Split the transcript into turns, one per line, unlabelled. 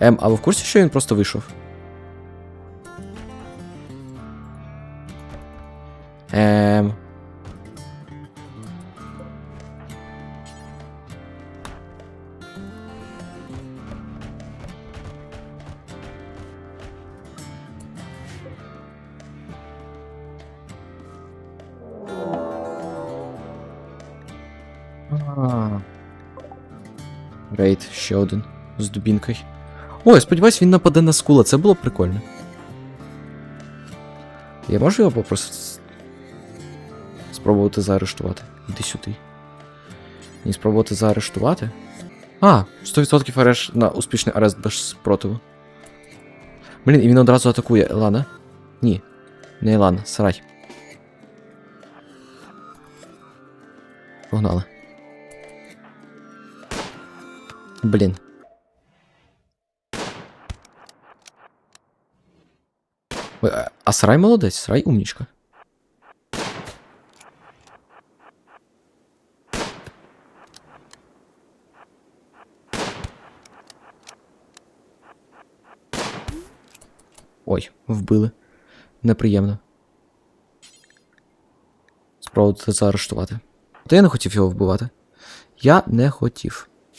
Ем, а ви в курсі, що він просто вийшов? Ем. Рейд, ще один. З дубінкою. Ой, сподіваюсь, він нападе на скула, це було прикольно. Я можу його попросити спробувати заарештувати? Іди сюди. Ні, спробувати заарештувати? А, 100% арешт на успішний арест без спротиву. Блін, і він одразу атакує Елана. Ні. Не Елана, сарай. Погнали. Блін. А- сарай молодець, сарай умнічка. Ой, вбили. Неприємно. Спробувати заарештувати. Та я не хотів його вбивати. Я не хотів.